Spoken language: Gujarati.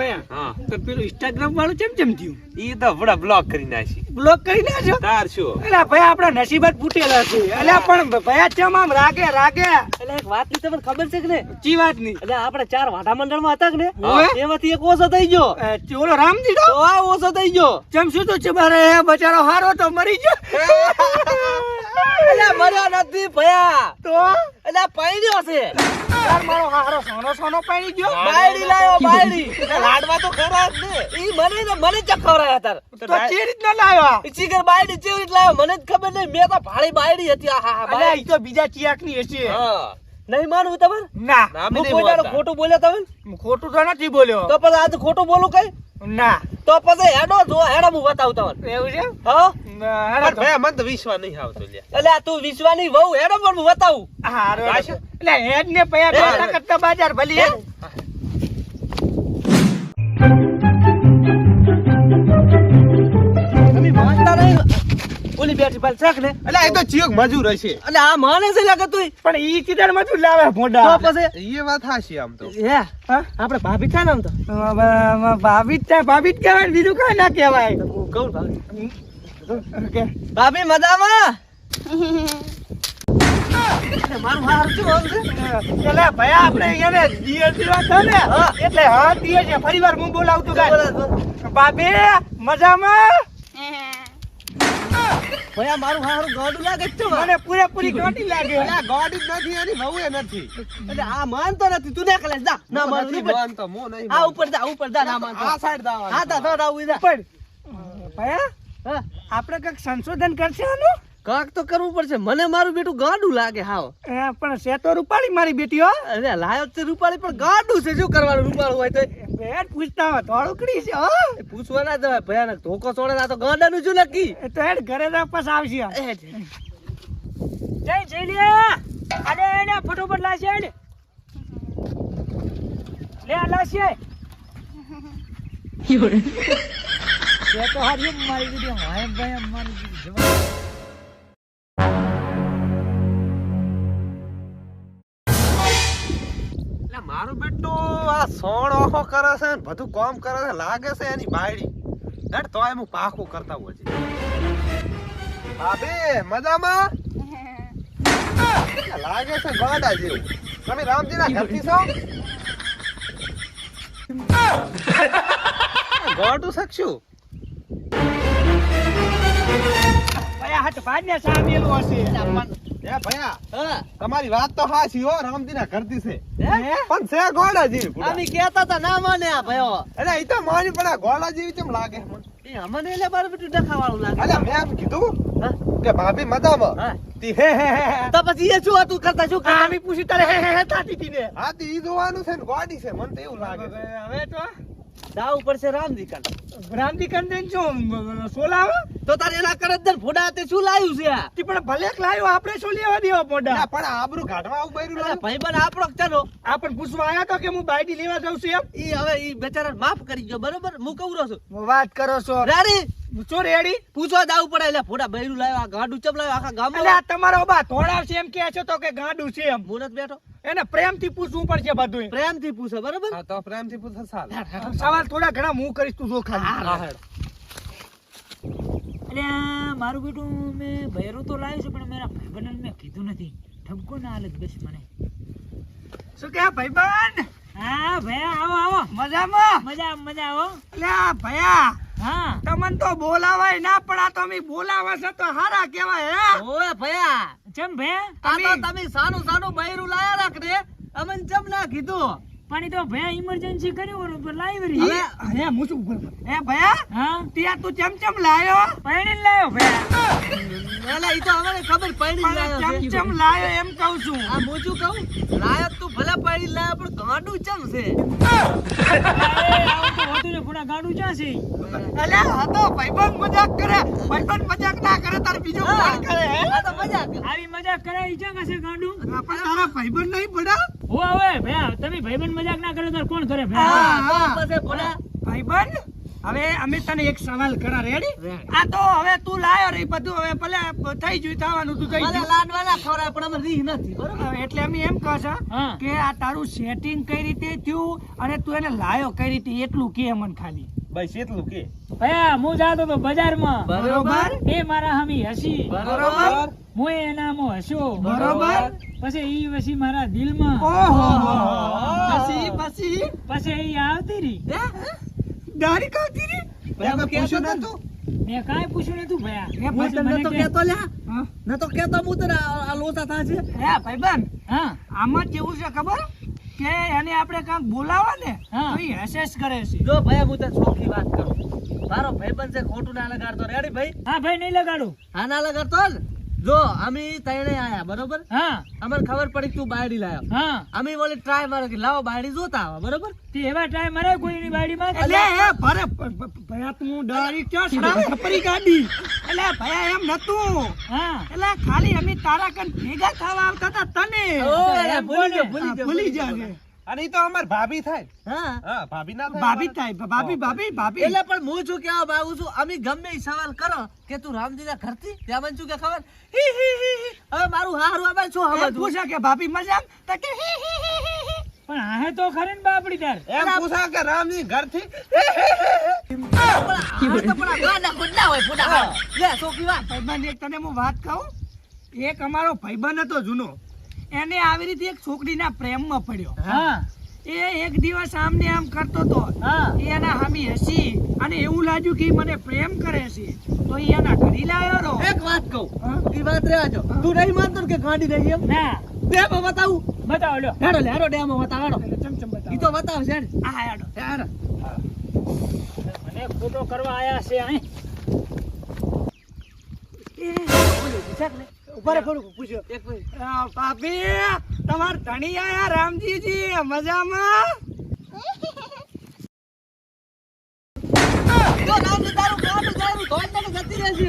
ભયા હા. તો પેલું ઇન્સ્ટાગ્રામ વાળું ચેમ ચેમ થયું ઈ તો વડા બ્લોક કરી નાખી. બ્લોક કરી નાખ્યો? તાર શું એટલે ભયા આપણા નસીબ ફૂટેલા છે. એટલે પણ ભાઈ ચમ આમ રાગે રાગે? એટલે એક વાતની તમને ખબર છે કે ને ચી વાતની? એટલે આપણે ચાર હતા કે ને એમાંથી એક ઓછો થઈ ગયો. ઓલો રામજી તો ઓછો થઈ ગયો. ચમ શું તો છે મારે બચારો હારો તો મરી ગયો. એટલે મર્યો નથી ભયા. તો? એટલે પૈણ્યો છે તાર મારો હારો સોનો સોનો પાણી ગયો? બાયડી લાયો બાયડી. લાડવા તો ખરા જ ને. ઈ મને ને મને જ ખવરાયા તાર? તો ચી રીતના લાવ્યા ચીકર બાયડી ચેવી રીત લાયો? મને જ ખબર નહીં. મેં તો ભાળી બાયડી હતી. આ હા હા અલ્યા ઈ તો બીજા ચિયાકની હશે. હા. નહીં માનવું તમારે? ના. હું. ખોટું બોલ્યા તમે? ખોટું તો નથી બોલ્યો. તો પછી આજે ખોટું બોલું કઈ? ના. તો પછી હેડો જો હેડો હું બતાવું તમને. એવું છે? હો? ના. ભાઈ મને તો વિશ્વાસ નહીં આવતો એટલે આ તું વિશ્વાની વહુ હેડો પણ હું બતાવું. હારો એટલે હેડ. ને પયા. કરતા બાજાર ભલી ઓલી બેઠી પાલ શાક ને એટલે એ તો ચિયોક મજૂર હશે. એટલે આ માને છે લાગે તું પણ ઈ કિધરમાં લાવે લાવે તો પછી? એ વાત હાશી આમ તો. હે આપણે ભાભી થાય ને આમ તો? ભાભી જ છે ભાભી જ કહેવાય બીજું કઈ ના કહેવાય. કહું ભાભી. ભાભી મજામાં? મારું હારું શું આમ છે? એટલે ભાઈ આપણે એને દિયર ને. એટલે હા દિયર છે ફરી વાર હું બોલાવતું બોલો, કાંઈ. ભાભી મજામાં? ભાઈ આ મારું હારું ગાડું લાગે છે. મને પૂરેપૂરી કાંટી લાગે. એટલે ગોડ નથી એની એ નથી. એટલે આ માનતો નથી. તું ના કલેશ ના માનતો, હું નહીં આ ઉપર જા ઉપર જા ના માનતો. આ. હા પણ આપણે કંઈક સંશોધન કરશે આનું? કાક તો કરવું પડશે. મને મારું બેટું ગાડું લાગે હાવ. પણ છે તો રૂપાળી મારી બેટી હો. અરે લાયો છે રૂપાળી પણ ગાડું છે. શું કરવાનું રૂપાળું હોય તો? બેટ પૂછતા હોય ધોળુકડી છે હો. એ પૂછવા ના જવાય. ભયાનક ધોકો છોડે તો ગાડાનું શું નક્કી? એ તો હેડ ઘરે વાપસ આવશે એ જ. જય. જયલિયા. અરે એને ફટોફટ લાશે હેડ. લે આ લાશે છે તો હારી મારી દીધી હાય ભાઈ મારી દીધી મારું બેટો આ સોણ ઓખો કરે છે ને બધું કામ કરે છે લાગે છે એની બાયડી. હેડ તો એમ પાકું કરતા હોય છે ભાભી મજામાં? લાગે છે ગાડા જેવું. તમે રામજીના ઘરથી છો? ગોટું શકશું હાથ ભાજને સામેલું હશે. એ ભયા તમારી વાત તો હાચી હો રામજીના કરતી છે? પણ છે ગોળાજી અમે કહેતા તા ના માને આ ભયો. એટલે ઈ તો માની પણ આ ગોડા કેમ લાગે મને? એ અમને એટલે મારું બેટું ડખાવાળું લાગે. અલ્યા મેં એમ કીધું કે ભાભી મજામાં. તી હે હે હે હે. તો પછી એ શું હતું? કરતા શું કરતા? પૂછી તારે હે હે હે થાતી હતી ને. હા. તી ઈ જોવાનું છે ને ગોડી છે. મને તો એવું લાગે હવે તો જાવું પડશે રામજી કાન ભ્રાંતિ કંદન શું સોલાવ? તો તારે એના કરે જ ફોડા તે શું લાવ્યું છે આ? તી પણ ભલે લાવ્યો આપણે શું લેવા દેવા અલ્યા પણ આબરૂ કાઢવા આવું બૈરું ના ભાઈ પણ આપણો ચાલો. આપણ પૂછવા આવ્યા તો કે હું બાયડી લેવા જાઉં છું એમ? ઈ હવે ઈ બેચારા માફ કરી ગયો બરોબર? હું કવરો છું. વાત કરો છો. રાડી? છો રેડી? પૂછવા જાવું પડે. એટલે ફોડા બૈરું લાવ્યો આ ગાડું ચમ લાવ્યો આખા એટલે તમારો બા ધોળાવશે એમ કે છો તો કે ગાંડું છે એમ. મુરત બેઠો. એને પ્રેમથી પૂછવું પડશે બધું પ્રેમથી પૂછે બરોબર? હા તો પ્રેમથી પૂછે સાલ સવાલ થોડા ઘણા હું કરીશ તું જો ખાલી. હા, હેડ. એટલે આ મારું બેટું મેં ભૈરું તો લાવ્યું છે પણ મારા ભાઈબંધને મેં કીધું નથી. ઠપકો ના હાલત બસ મને. શું કે ભાઈબંધ? હા ભયા આવો આવો. મજામાં? મજા મજા આવો. એટલે ભયા. હા. તમને તો બોલાવાય ના પણ આ તો અમે બોલાવા છે તો હારા કહેવાય હે? ઓય ભયા જેમ ભયા આ તો તમે- સાનું સાનું બૈરું લાયા રાખ રે અમને જેમ ના કીધું. પણ એ તો ભયા ઇમરજન્સી કર્યું બરોબર લાવી ઈ- રહી અરે હું શું ભયા? હા? ત્યાં તું ચમ ચમ લાયો? પૈણી લાયો ભયા એટલે ઈ તો અમને ખબર પડી લાયો ચમ છે. લાયો એમ કહું છું. આ હું કહું? લાયક તું ભલે પડી લાયો પણ ગાંડું ચમ છે? આવું તો હોતું ને ફોડા ગાડું ક્યાં છે ઈ? અલ્યા ભાઈબંધ મજાક કરે. ભાઈબંધ મજાક ના કરે તાર બીજો કોણ કરે આ તો મજાક આવી મજાક કરે ઈ ગાડું? તારા ભાઈબંધ નહીં પડા હો હવે ભયા તમે ભાઈબંધ મજાક ના કરો તો કોણ કરે ભાઈ ભયા હા. પછી ભોળા ભાઈબંધ? હવે અમે તને એક સવાલ કરા રેડી આ તો હવે તું લાયો રે બધું હવે ભલે થઈ ગયું થવાનું તું થઈ ભલે ગયું. લાડવાના ખવડાવે પણ અમે રીહ નથી બરોબર? એટલે અમે એમ કહો છો કે આ તારું સેટિંગ કઈ રીતે થયું અને તું એને લાયો કઈ રીતે એટલું કે મને ખાલી. ભાઈ કેટલું કે. ભયા હું જાતો તો બજારમાં. બરોબર? એ મારા હમી હસી. બરોબર? હું એનામાં હસ્યો. બરોબર? પછી ઈ વસી મારા દિલમાં. ઓહો પછી પછી પછી? ઈ આવતી રહી. દારી કાઢી રે મેં પૂછ્યું નતું મેં કાઈ પૂછ્યું નતું ભયા મેં તને તો કેતો લ્યા? ન તો કેતો હું? તને આ લોચા થાય છે. હે ભાઈબંધ હા. આમાં કેવું છે ખબર? કે એને આપણે કાંક બોલાવા ને. તો ઈ હસેસ કરે છે. જો ભાઈ હું તને ચોખ્ખી વાત કરું. મારો ભાઈબંધ છે ખોટું ના લગાડતો. રેડી ભાઈ? હા ભાઈ નહીં લગાડું. હા ના લગાડતો ને જો અમે તૈણે આયા બરોબર? હા. અમને ખબર પડી તું બાયડી લાયો. હા. અમે બોલે ટ્રાય મારે કે લાવો બાયડી જોતા આવા બરોબર? તે એવા ટ્રાય મારે કોઈની બાડીમાં અલે એ ભરે ભયા તું ડરી ક્યાં છડાવે ખપરી ગાડી. અલે ભયા એમ નતું. હા. એટલે ખાલી અમે તારા કન ભેગા થવા આવતા હતા તને. ઓ, ભૂલી ગયો, ભૂલી ગયો, ભૂલી ગયો. અને તો અમાર ભાભી થાય. હા. હા ભાભી ના થાય ભાભી થાય ભાભી ભાભી ભાભી. એટલે પણ હું શું કહેવા માંગુ છું અમે ગમે એ સવાલ કરો કે તું રામજીના ઘરથી ત્યાં બન છું કે ખબર. હવે મારું હારું આમાં શું હવે? પૂછે કે ભાભી મજામ? તો કે હી હી હી હી હી. પણ આહે તો ખરી ને બાપડી તાર. એમ પૂછા કે રામજી ઘરથી? પણ આ તો હોય, લે, વાત. ભાઈબંધ એક તને હું વાત કહું એક અમારો ભાઈબંધ હતો જૂનો. એને આવી રીતે એક છોકરીના પ્રેમમાં પડ્યો હા એ એક દિવસ આમને આમ કરતો હતો એના હામી હસી અને એવું લાગ્યું કે મને પ્રેમ કરે છે તો એના ઘરી લાવ્યો રો એક વાત કહું એ વાત રહેવા દો. તું નહીં માનતો કે ગાડી રહી એમ ના ડેમો બતાવું બતાવો લ્યો હેડો લે હેડો ડેમો બતાવો હેડો ચમચમ બતાવો. ઈ તો બતાવશે હેડ. આ હાડો. હેડો મને ખોટો કરવા આયા છે અહીં એ ઊભા પૂછ્યો. ભાભી તમાર ધણી આયા રામજીજી મજામાં? તારું તારું જતી રહેશે.